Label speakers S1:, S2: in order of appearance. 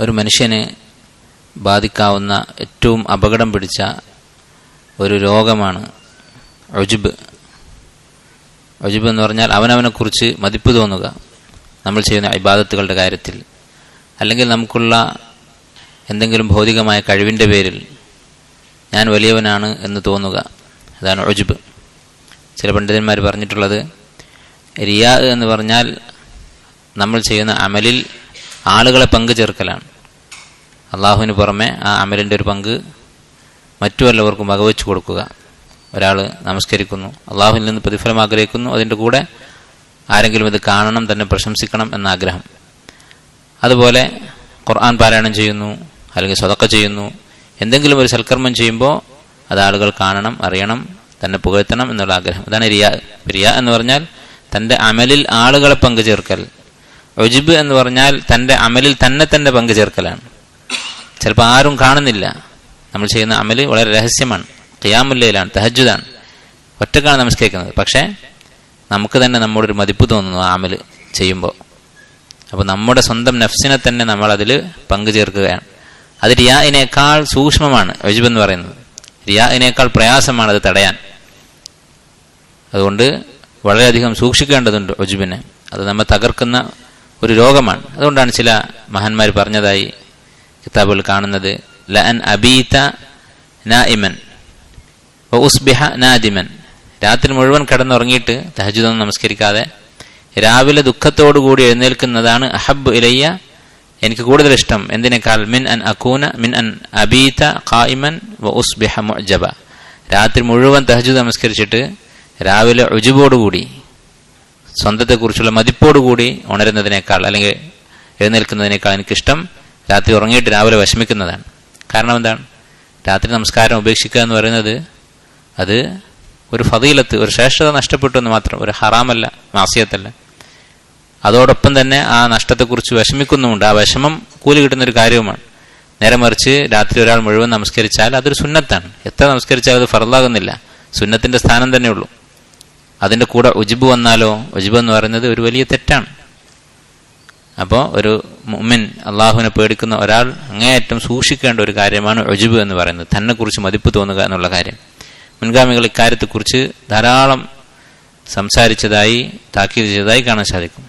S1: ഒരു മനുഷ്യനെ ബാധിക്കാവുന്ന ഏറ്റവും അപകടം പിടിച്ച ഒരു രോഗമാണ് ഒജുബ് ഒജുബ് എന്ന് പറഞ്ഞാൽ അവനവനെക്കുറിച്ച് മതിപ്പ് തോന്നുക. നമ്മൾ ചെയ്യുന്ന ഇബാദത്തുകളുടെ കാര്യത്തിൽ. അല്ലെങ്കിൽ നമുക്കുള്ള എന്തെങ്കിലും ഭൗതികമായ കഴിവിന്റെ പേരിൽ ഞാൻ വലിയവനാണ് എന്ന് തോന്നുക. അതാണ് ഒജുബ് ചില പണ്ഡിതന്മാർ പറഞ്ഞിട്ടുള്ളത് റിയാ എന്ന് പറഞ്ഞാൽ നമ്മൾ ചെയ്യുന്ന അമലിൽ ആളുകളെ പങ്കു ചേർക്കലാണ് അള്ളാഹുവിന് പുറമെ ആ അമലിന്റെ ഒരു പങ്ക് മറ്റു വല്ലവർക്കും വകവെച്ചു കൊടുക്കുക. ഒരാൾ നമസ്കരിക്കുന്നു അള്ളാഹുവിൽ നിന്ന് പ്രതിഫലം ആഗ്രഹിക്കുന്നു അതിന്റെ കൂടെ ആരെങ്കിലും ഇത് കാണണം തന്നെ പ്രശംസിക്കണം എന്ന ആഗ്രഹം അതുപോലെ ഖുർആൻ പാരായണം ചെയ്യുന്നു അല്ലെങ്കിൽ സ്വതക്ക ചെയ്യുന്നു എന്തെങ്കിലും ഒരു സൽക്കർമ്മം ചെയ്യുമ്പോൾ അത് ആളുകൾ കാണണം അറിയണം തന്നെ പുകഴ്ത്തണം എന്നുള്ള ആഗ്രഹം. അതാണ് റിയ റിയ എന്ന് പറഞ്ഞാൽ തന്റെ അമലിൽ ആളുകളെ പങ്കു ചേർക്കൽ ഒജിബ് എന്ന് പറഞ്ഞാൽ തന്റെ അമലിൽ തന്നെ തന്നെ പങ്ക് ചേർക്കലാണ്. ചിലപ്പോൾ ആരും കാണുന്നില്ല. നമ്മൾ ചെയ്യുന്ന അമൽ വളരെ രഹസ്യമാണ്. ഖിയാമുല്ലയിലാണ് തഹജുദാണ് ഒറ്റക്കാണ് നമസ്കരിക്കുന്നത് പക്ഷേ നമുക്ക് തന്നെ നമ്മുടെ ഒരു മതിപ്പ് തോന്നുന്നു ആ അമൽ ചെയ്യുമ്പോൾ അപ്പോൾ നമ്മുടെ സ്വന്തം നഫ്സിനെ തന്നെ നമ്മൾ അതിൽ പങ്കു ചേർക്കുകയാണ്. അത് റിയാഇനേക്കാൾ സൂക്ഷ്മമാണ് ഒജിബ് എന്ന് പറയുന്നത്. റിയാഇനേക്കാൾ പ്രയാസമാണ് അത് തടയാൻ. അതുകൊണ്ട് വളരെയധികം സൂക്ഷിക്കേണ്ടതുണ്ട് ഒജുബിനെ അത് നമ്മെ തകർക്കുന്ന ഒരു രോഗമാണ്. അതുകൊണ്ടാണ് ചില മഹാന്മാർ പറഞ്ഞതായി കിതാബുകൾ കാണുന്നത്. ലഅൻ അബീത നാഇമൻ ഉസ്ബിഹ നാദിമൻ. രാത്രി മുഴുവൻ കിടന്നുറങ്ങിയിട്ട് തഹജുദൊന്നും നമസ്കരിക്കാതെ രാവിലെ കൂടി എഴുന്നേൽക്കുന്നതാണ് അഹബ് ഇലയ്യ. എനിക്ക് കൂടുതൽ ഇഷ്ടം. എന്തിനേക്കാൾ? മിൻ അൻ അക്കൂന മിൻ അൻ അബീത ഖായിമൻ വ ഉസ്ബിഹ ജബ രാത്രി മുഴുവൻ തഹജുദ് നമസ്കരിച്ചിട്ട് രാവിലെ ഒജുബോടുകൂടി സ്വന്തത്തെക്കുറിച്ചുള്ള മതിപ്പോടുകൂടി ഉണരുന്നതിനേക്കാൾ അല്ലെങ്കിൽ എഴുന്നേൽക്കുന്നതിനേക്കാൾ എനിക്കിഷ്ടം രാത്രി ഉറങ്ങിയിട്ട് രാവിലെ വിഷമിക്കുന്നതാണ്. കാരണം എന്താണ്? രാത്രി നമസ്കാരം ഉപേക്ഷിക്കുക എന്ന് പറയുന്നത് അത് ഒരു ഫതീലത്ത് ഒരു ശ്രേഷ്ഠത നഷ്ടപ്പെട്ടു എന്ന് മാത്രം ഒരു ഹറാമല്ല മാസിയത്തല്ല. അതോടൊപ്പം തന്നെ ആ നഷ്ടത്തെക്കുറിച്ച് വിഷമിക്കുന്നുമുണ്ട്. ആ വിഷമം കൂലി കിട്ടുന്ന ഒരു കാര്യവുമാണ്. നേരെ മറിച്ച് രാത്രി ഒരാൾ മുഴുവൻ നമസ്കരിച്ചാൽ അതൊരു സുന്നത്താണ്. എത്ര നമസ്കരിച്ചാൽ അത് ഫറലാകുന്നില്ല സുന്നത്തിന്റെ സ്ഥാനം തന്നെയുള്ളൂ. അതിന്റെ കൂടെ ഉജിബ് വന്നാലോ? ഉജിബ് എന്ന് പറയുന്നത് ഒരു വലിയ തെറ്റാണ്. അപ്പോൾ ഒരു മുമിൻ അള്ളാഹുവിനെ പേടിക്കുന്ന ഒരാൾ അങ്ങേയറ്റം സൂക്ഷിക്കേണ്ട ഒരു കാര്യമാണ് ഒജിബ് എന്ന് പറയുന്നത്. തന്നെക്കുറിച്ച് മതിപ്പ് തോന്നുക എന്നുള്ള കാര്യം. മുൻഗാമികൾ ഇക്കാര്യത്തെക്കുറിച്ച് ധാരാളം സംസാരിച്ചതായി താക്കീത് ചെയ്തതായി കാണാൻ സാധിക്കും.